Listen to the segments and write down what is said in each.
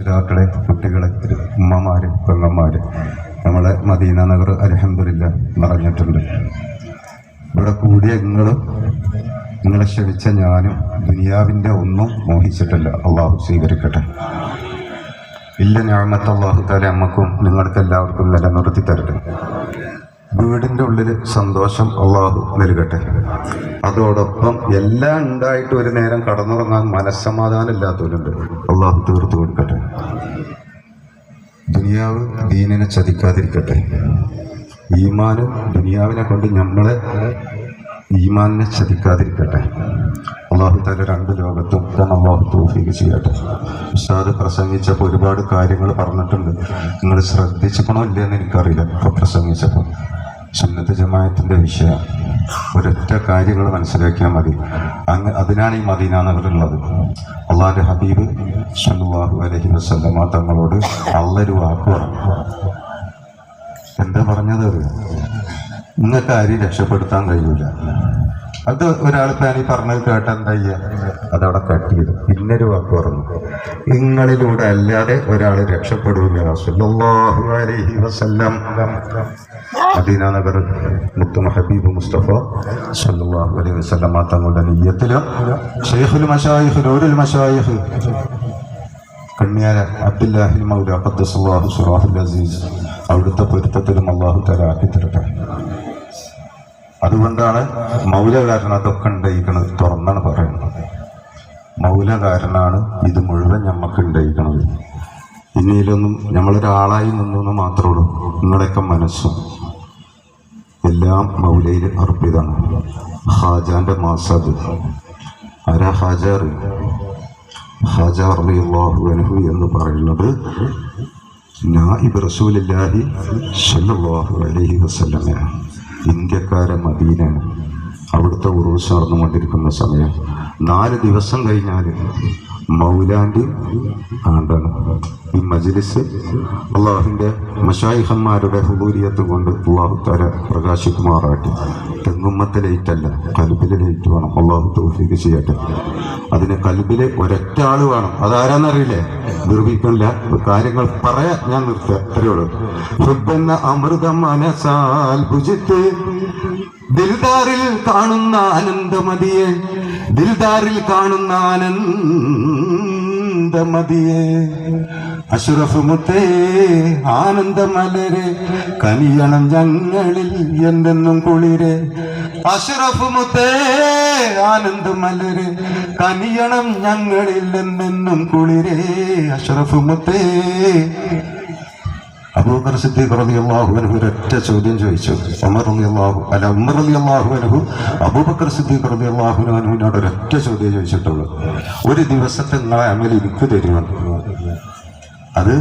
പിതാക്കളെ കുട്ടികളെ ഉമ്മമാര് പെങ്ങന്മാര് നമ്മളെ മദീന നഗർ അലഹമില്ല പറഞ്ഞിട്ടുണ്ട് ഇവിടെ കൂടിയ നിങ്ങളും നിങ്ങളെ ക്ഷണിച്ച ഞാനും ദുനിയാവിന്റെ ഒന്നും മോഹിച്ചിട്ടില്ല. അള്ളാഹു സ്വീകരിക്കട്ടെ. ഇല്ല ഞാമത്ത് അള്ളാഹു അമ്മക്കും നിങ്ങൾക്ക് എല്ലാവർക്കും നിലനിർത്തി തരട്ടെ. വീടിന്റെ ഉള്ളിൽ സന്തോഷം അള്ളാഹു നൽകട്ടെ. അതോടൊപ്പം എല്ലാം ഉണ്ടായിട്ട് ഒരു നേരം കടന്നുറങ്ങാൻ മനസ്സമാധാനം ഇല്ലാത്തവരുണ്ട് അള്ളാഹു തീർത്തു കൊടുക്കട്ടെ. ദുനിയാവ് ദീനിനെ ചതിക്കാതിരിക്കട്ടെ. ഈമാന് ദുനിയാവിനെ കൊണ്ട് നമ്മളെ ഈമാനിനെ ചതിക്കാതിരിക്കട്ടെ. അള്ളാഹു താല രണ്ട് ലോകത്തും തന്നെ അള്ളാഹു തോഫീക്ക് ചെയ്യട്ടെ. ഉസ്താദ് പ്രസംഗിച്ചപ്പോൾ ഒരുപാട് കാര്യങ്ങൾ പറഞ്ഞിട്ടുണ്ട്. നിങ്ങൾ ശ്രദ്ധിച്ചപ്പോണോ ഇല്ലയെന്ന് എനിക്കറിയില്ല. ഇപ്പോൾ പ്രസംഗിച്ചപ്പോൾ. സുന്നത്ത് ജമായത്തിന്റെ വിഷയം. ഒരൊറ്റ കാര്യങ്ങൾ മനസ്സിലാക്കിയാൽ മതി. അങ്ങ് അതിനാണ് ഈ മദീന എന്നുള്ളത്. അള്ളാഹിന്റെ ഹബീബ് സല്ലല്ലാഹു അലഹി വസ്ലമ തങ്ങളോട് അള്ളൊരു വാക്ക് പറഞ്ഞു. എന്താ പറഞ്ഞത് ഇന്നത്തെ ആരെയും രക്ഷപ്പെടുത്താൻ കഴിയൂല. അത് ഒരാൾ ഞാൻ ഈ പറഞ്ഞത് കേട്ട എന്താ അതവിടെ കട്ട് ചെയ്തു. പിന്നൊരു വാക്ക് പറഞ്ഞു. നിങ്ങളിലൂടെ അല്ലാതെ ഒരാൾ രക്ഷപ്പെടൂല അലൈഹി വസല്ലം. മദീന ഹബീബ് മുസ്തഫ സല്ലല്ലാഹു അലൈഹി വസ്ലം തങ്ങളുടെ നെയ്യത്തിലും ഷെയ്ഖുൽ മഷായിഖ് നൂറുൽ മഷായിഖ് കണ്ണിയാര അബ്ദുല്ലാഹി മൗല സുറാഹുൽ അസീസ് അവിടുത്തെ പൊരുത്തത്തിലും അള്ളാഹു തലാക്കി തരട്ടെ അതുകൊണ്ടാണ് മൗലകാരൻ അതൊക്കെ ഉണ്ടായിരിക്കുന്നത് തുറന്നാണ് പറയുന്നത്. മൗലകാരനാണ് ഇത് മുഴുവൻ ഞമ്മക്ക് ഉണ്ടായിരിക്കുന്നത് ഇനിയിലൊന്നും നമ്മളൊരാളായി നിന്നു മാത്രമേ ഉള്ളൂ. നിങ്ങളൊക്കെ മനസ്സും. എല്ലാം മൗലയിൽ അർപ്പിതാണ് ഹാജാന്റെ മാസാദ്. ആരാ ഹാജാർ ഹാജ റളിയല്ലാഹു അൻഹു എന്ന് പറയുന്നത് നായിബ് റസൂലില്ലാഹി ഷല്ലാഹു അലഹി വസല്ലമയാണ്. ഇന്ത്യക്കാരെ മദീനാണ് അവിടുത്തെ ഉറൂസ് നടന്നുകൊണ്ടിരിക്കുന്ന സമയം. നാല് ദിവസം കഴിഞ്ഞാൽ മൗലാന്റെ ആണ്ടാണ്. ഈ മജ്ലിസ് അള്ളാഹുവിന്റെ മഷായിഹന്മാരുടെ ഹുബൂരിയത്ത് കൊണ്ട് അള്ളാഹു തല പ്രകാശിക്കുമാറാട്ടെ തെങ്ങുമ്മത്തെ ലൈറ്റല്ല കൽബിലെ ലൈറ്റ് വേണം. അള്ളാഹു തോഫിക്ക് ചെയ്യട്ടെ. അതിന് കൽബിലെ ഒരൊറ്റ ആൾ വേണം. അതാരാന്നറിയില്ലേ? നിർമ്മിക്കണില്ല കാര്യങ്ങൾ പറയാൻ ഞാൻ നിർത്തുക. ഹുബെന്ന അമൃതം മനസാൽ ദിൽദാറിൽ കാണുന്ന ആനന്ദമതിയെ ദിൽദാറിൽ കാണുന്ന ആനന്ദമതിയെ അഷറഫ് മുത്തേ ആനന്ദമലരെ കനിയണം ഞങ്ങളിൽ എന്തെന്നും കുളിരെ. അഷറഫ് മുത്തേ ആനന്ദമലരെ കനിയണം ഞങ്ങളിൽ എന്തെന്നും കുളിരെ. അഷറഫ് മുത്തേ അബൂബക്കർ സിദ്ദീഖ് റളിയല്ലാഹു അൻഹു ഒരൊറ്റ ചോദ്യം ചോദിച്ചു. ഉമർ റളിയല്ലാഹു അല്ല ഉമർ റളിയല്ലാഹു അൻഹു അബൂബക്കർ സിദ്ദീഖ് റളിയല്ലാഹു അൻഹുവിനോട് ഒരൊറ്റ ചോദ്യം ചോദിച്ചിട്ടുള്ളൂ. ഒരു ദിവസത്തെ നിങ്ങളെ അമൽ എനിക്ക് തരുമെന്ന് അത്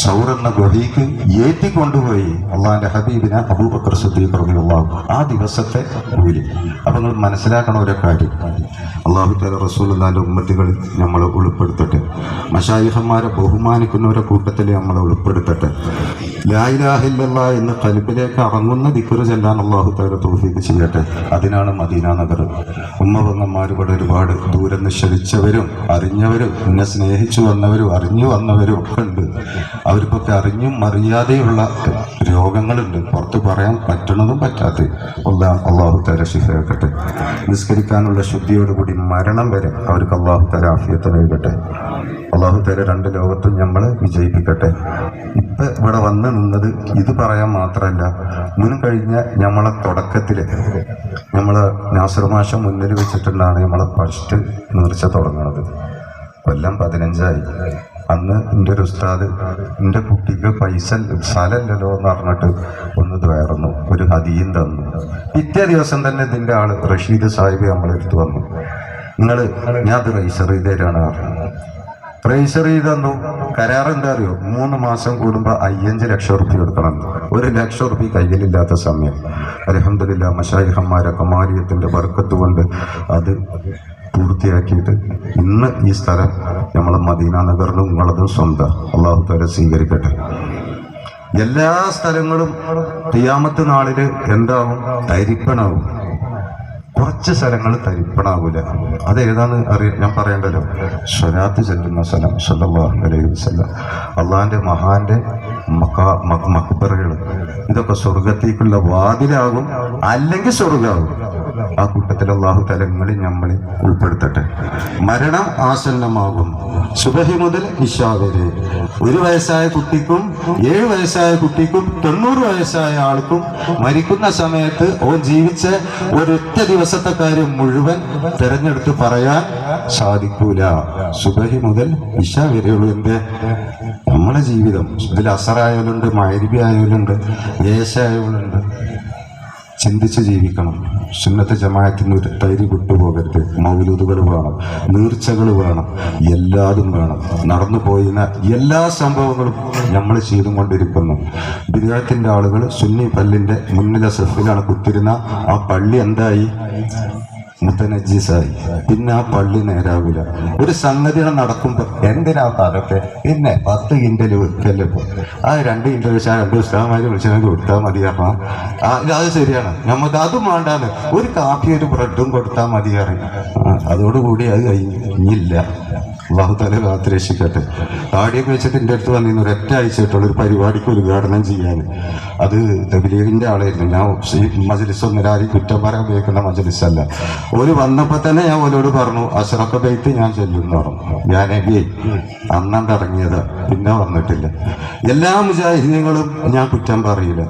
സൗർ എന്ന ഗുഹയ്ക്ക് ഏറ്റിക്കൊണ്ടുപോയി അള്ളാഹിന്റെ ഹബീബിനെ അബൂബക്കർ സിദ്ദീഖ് റളിയല്ലാഹു ആ ദിവസത്തെ കൂലി. അപ്പൊ നിങ്ങൾ മനസ്സിലാക്കണ ഒരു കാര്യം. അള്ളാഹു തല റസൂലുള്ളാന്റെ ഉമ്മത്തികൾ നമ്മളെ ഉൾപ്പെടുത്തട്ടെ. മഷായിഹന്മാരെ ബഹുമാനിക്കുന്നവരെ കൂട്ടത്തിൽ നമ്മളെ ഉൾപ്പെടുത്തട്ടെ. ലായിലാഹില്ല എന്ന് കലിപ്പിലേക്ക് അറങ്ങുന്ന ദിക്കുറ് ചെല്ലാൻ അള്ളാഹു താല തോഫീക്ക് ചെയ്യട്ടെ. അതിനാണ് മദീന നഗർ. വന്നമാർ ഇവിടെ ഒരുപാട് ദൂരം നിശ്ചലിച്ചവരും അറിഞ്ഞവരും എന്നെ സ്നേഹിച്ചു വന്നവരും അറിഞ്ഞു വന്നവരും ഒക്കെ ഉണ്ട് അവർക്കൊക്കെ അറിഞ്ഞും അറിയാതെയുള്ള രോഗങ്ങളുണ്ട്. പുറത്ത് പറയാൻ പറ്റണതും പറ്റാത്ത. എല്ലാം അള്ളാഹു തല ശിഫയാക്കട്ടെ നിസ്കരിക്കാനുള്ള ശുദ്ധിയോടുകൂടി മരണം വരെ അവർക്ക് അള്ളാഹു തല ആഫിയത്ത് നൽകട്ടെ. അള്ളാഹു തേരെ രണ്ട് ലോകത്തും നമ്മളെ വിജയിപ്പിക്കട്ടെ. ഇപ്പൊ ഇവിടെ വന്ന് നിന്നത് ഇത് പറയാൻ മാത്രമല്ല മുൻ കഴിഞ്ഞ നമ്മളെ തുടക്കത്തിൽ നമ്മൾ നാസർ മാഷ മുന്നിൽ വെച്ചിട്ടുണ്ടാണ് നമ്മളെ ഫസ്റ്റ് നിർച്ച തുടങ്ങുന്നത് കൊല്ലം പതിനഞ്ചായി. അന്ന് എന്റെ ഒരു ഉസ്താദ് എന്റെ കുട്ടിക്ക് പൈസ സ്ഥലമല്ലല്ലോ എന്ന് പറഞ്ഞിട്ട് ഒന്ന് വേർന്നു ഒരു ഹതിയും തന്നു. പിറ്റേ ദിവസം തന്നെ ഇതിന്റെ ആൾ റഷീദ് സാഹിബ് നമ്മളെടുത്ത് വന്നു. നിങ്ങൾ ഞാൻ അത് രജിസ്റ്റർ ചെയ്ത് തരാണ് പറഞ്ഞു. ചെയ്ത് തന്നു കരാർ എന്താ അറിയോ? മൂന്ന് മാസം കൂടുമ്പോൾ അയ്യഞ്ച് ലക്ഷം റുപ്യ കൊടുക്കണം. ഒരു ലക്ഷം റുപ്യ കയ്യിലില്ലാത്ത സമയം. അലഹമില്ല മഷാഹിഹന്മാരെ കമാലിയത്തിന്റെ വർക്കത്ത് കൊണ്ട് അത് പൂർത്തിയാക്കിയിട്ട് ഇന്ന് ഈ സ്ഥലം നമ്മളെ മദീന നഗറിലും നിങ്ങളതും സ്വന്തം. അള്ളാഹു തല സ്വീകരിക്കട്ടെ. എല്ലാ സ്ഥലങ്ങളും തിയാമത്ത് നാളിൽ എന്താവും? തരിപ്പണാവും. കുറച്ച് സ്ഥലങ്ങൾ തരിപ്പണാവൂല. അത് ഏതാന്ന് അറിയാം ഞാൻ പറയണ്ടല്ലോ. സ്വരാത്ത് ചെല്ലുന്ന സ്ഥലം സല്ലല്ലാഹു അലൈഹി വസല്ലം. അള്ളാഹിന്റെ മഹാന്റെ മക്ക മക്ബറുകൾ ഇതൊക്കെ സ്വർഗത്തേക്കുള്ള വാതിലാകും അല്ലെങ്കിൽ സ്വർഗാകും ആ കൂട്ടത്തിൽ അള്ളാഹു തലങ്ങളിൽ നമ്മളെ ഉൾപ്പെടുത്തട്ടെ. മരണം ആസന്നമാകും. സുബഹി മുതൽ ഇഷാ വരെ. ഒരു വയസ്സായ കുട്ടിക്കും ഏഴ് വയസ്സായ കുട്ടിക്കും തൊണ്ണൂറ് വയസ്സായ ആൾക്കും മരിക്കുന്ന സമയത്ത് ഓ ജീവിച്ച ഒരൊറ്റ ദിവസത്തെ കാര്യം മുഴുവൻ തെരഞ്ഞെടുത്ത് പറയാൻ സാധിക്കൂല. സുബഹി മുതൽ ഇഷ വരെയുള്ളൂ. എന്റെ നമ്മളെ ജീവിതം. ഇതിൽ അസറായാലുണ്ട് മൈരിബി ആയാലുണ്ട് ഏശ ആയാലുണ്ട്. ചിന്തിച്ച് ജീവിക്കണം. സുന്നത്ത് ജമായത്തിന് തൈര് വിട്ടുപോകരുത്. മൗലൂദുകൾ വേണം നീർച്ചകൾ വേണം എല്ലാതും വേണം. നടന്നു പോയിരുന്ന എല്ലാ സംഭവങ്ങളും നമ്മൾ ചെയ്തും കൊണ്ടിരിക്കുന്നു ബിദാത്തിന്റെ ആളുകൾ സുന്നി പല്ലിന്റെ മുന്നിലെ സെഫിലാണ് കുത്തിരുന്ന ആ പള്ളി എന്തായി? മുത്തനജീസായി. പിന്നെ ആ പള്ളി നേരാവില്ല. ഒരു സംഗതി നടക്കുമ്പോൾ എന്തിനാ അതൊക്കെ പിന്നെ പത്ത് കിൻഡൽ വെക്കല്ലേ ഇപ്പൊ ആ രണ്ട് കിൻഡൽ വെച്ചാൽ രണ്ട് ഉസ്താമാര് വിളിച്ചാൽ കൊടുത്താൽ മതി പറഞ്ഞാ ആ അത് ശരിയാണ്. നമുക്ക് അതും വേണ്ടാന്ന്. ഒരു കാപ്പി ഒരു ബ്രെഡും കൊടുത്താൽ മതി അറിയാം അതോടുകൂടി അത് കഴിഞ്ഞില്ല അള്ളാഹു തല കാത്ത് രക്ഷിക്കട്ടെ. താടിയൊക്കെ വെച്ചിട്ട് എന്റെ അടുത്ത് വന്നിരുന്നു. ഒരൊറ്റ ആഴ്ചയായിട്ടുള്ള ഒരു പരിപാടിക്ക് ഉദ്ഘാടനം ചെയ്യാൻ. അത് തബിലീഗിന്റെ ആളായിരുന്നു. ഞാൻ മജലിസ് ആരും കുറ്റം പറയാൻ ഉപയോഗിക്കുന്ന മജലിസല്ല. ഒരു വന്നപ്പോൾ തന്നെ ഞാൻ ഓരോട് പറഞ്ഞു അഷറൊക്കെ ബൈത്ത് ഞാൻ ചെല്ലുമെന്ന് പറഞ്ഞു. ഏയ് അന്നണ്ട് ഇറങ്ങിയതാ? പിന്നെ വന്നിട്ടില്ല. എല്ലാ മുജാഹിദീങ്ങളും ഞാൻ കുറ്റം പറയില്ല.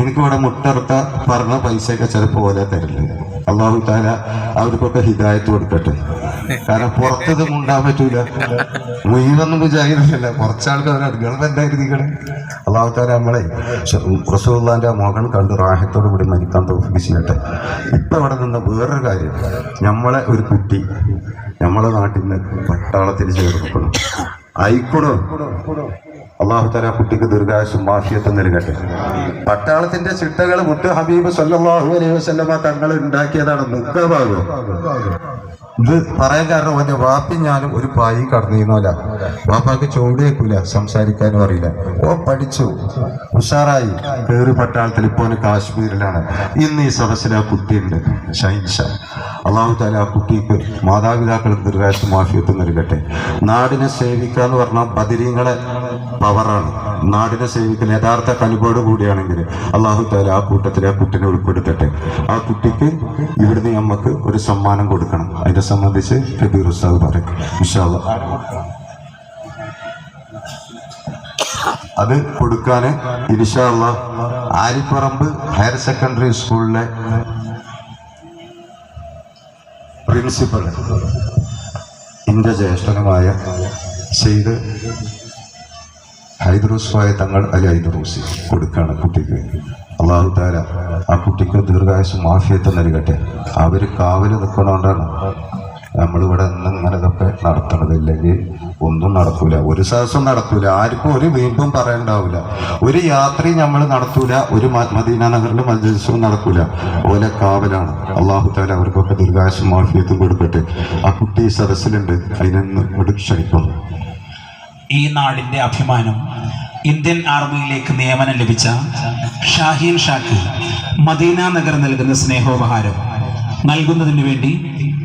എനിക്കിവിടെ മുട്ടറുത്ത പറഞ്ഞ പൈസയൊക്കെ ചിലപ്പോൾ പോലെ തരില്ല അള്ളാഹു താല അവർക്കൊക്കെ ഹിദായത്ത് കൊടുക്കട്ടെ. കാരണം പുറത്തത് മുണ്ടാൻ പറ്റൂല. മുഴുവൊന്നും വിചാരിക്കുന്നില്ല. കുറച്ചാൾക്ക് അവർ ഗവൺമെന്റായിരിക്കണേ അള്ളാഹു താല നമ്മളെ റസൂള്ളാന്റെ മകൻ കണ്ട് റാഹത്തോടു കൂടി മരിക്കാൻ തോഫിക്ക് ചെയ്യട്ടെ. ഇപ്പൊ അവിടെ നിന്ന് വേറൊരു കാര്യം. നമ്മളെ ഒരു കുട്ടി നമ്മളെ നാട്ടിൽ നിന്ന് പട്ടാളത്തിൽ ചേർക്കണം ആയിക്കോണോ അള്ളാഹു തല കുട്ടിക്ക് ദീർഘായുസും മാഫിയത്തും നൽകട്ടെ. പട്ടാളത്തിന്റെ ചിട്ടകൾ മുട്ട് ഹബീബ് സല്ലാഹു അലൈഹി വസ്ലമ തങ്ങൾ ഉണ്ടാക്കിയതാണ് മുഖഭാഗം ഇത് പറയാൻ കാരണം അവന്റെ വാപ്പി ഞാനും ഒരു പായി കടന്നിരുന്നല്ല വാപ്പാക്ക് ചോടിയേക്കൂല സംസാരിക്കാനും അറിയില്ല. ഓ പഠിച്ചു. ഉഷാറായി. കേറി പട്ടാളത്തിൽ ഇപ്പോൾ കാശ്മീരിലാണ്. ഇന്ന് ഈ സദസ്സിൽ ആ കുട്ടിയുണ്ട് ഷൈൻഷ അള്ളാഹു താല ആ കുട്ടിക്ക് മാതാപിതാക്കൾ ദീർഘായുസ് മാഫിയത്ത് നൽകട്ടെ. നാടിനെ സേവിക്കുക എന്ന് പറഞ്ഞാൽ ബദിരീങ്ങളെ പവറാണ് നാടിനെ സേവിക്കുന്ന യഥാർത്ഥ കനുപോട് കൂടിയാണെങ്കിൽ അള്ളാഹു താല ആ കൂട്ടത്തിൽ ആ കുട്ടിനെ ഉൾപ്പെടുത്തട്ടെ. ആ കുട്ടിക്ക് ഇവിടുന്ന് നമുക്ക് ഒരു സമ്മാനം കൊടുക്കണം. അതിനെ സംബന്ധിച്ച് കബീർ ഉസ്താദ് പറയും. വിശാല അത് കൊടുക്കാന് ഇൻഷാല്ല ആരിപ്പറമ്പ് ഹയർ സെക്കൻഡറി സ്കൂളിലെ പ്രിൻസിപ്പൽ എന്റെ ജ്യേഷ്ഠനുമായ സെയ്ദ് ഹൈദ്രൂസ്വായ തങ്ങൾ അലി ഹൈദ്രോസി കൊടുക്കുകയാണ് കുട്ടിക്ക്. അള്ളാഹു താല ആ കുട്ടിക്ക് ദീർഘായുസ് മാഫിയത്ത് നൽകട്ടെ. അവർ കാവൽ നിൽക്കണോണ്ടാണ് നമ്മളിവിടെ നിന്ന് ഇങ്ങനെ ഇതൊക്കെ നടത്തണത് ഇല്ലെങ്കിൽ ഒന്നും നടക്കൂല. ഒരു സദസ്സും നടക്കൂല. ആർക്കും ഒരു വീമ്പും പറയണ്ടാവില്ല ഒരു യാത്രയും നമ്മൾ നടത്തൂല. ഒരു മദീന നഗറിലും മജ്ലിസും നടക്കൂല. ഓലെ കാവലാണ്. അള്ളാഹു താല അവർക്കൊക്കെ ദീർഘായുസും മാഫിയത്തും കൊടുക്കട്ടെ. ആ കുട്ടി സദസ്സിലുണ്ട്. അതിനൊന്ന് ക്ഷണിക്കുന്നു. ഈ നാടിന്റെ അഭിമാനം ഇന്ത്യൻ ആർമിയിലേക്ക് നിയമനം ലഭിച്ച ഷാഹിൻ ഷാക്ക് മദീന നഗർ നൽകുന്ന സ്നേഹോപഹാരം. നൽകുന്നതിന് വേണ്ടി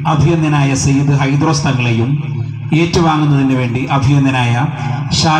അഭിയന്തനായ സയ്യിദ് ഹൈദ്രോസ് തങ്ങളെയും ഏറ്റുവാങ്ങുന്നതിന് വേണ്ടി അഭിയന്തനായ ഷാ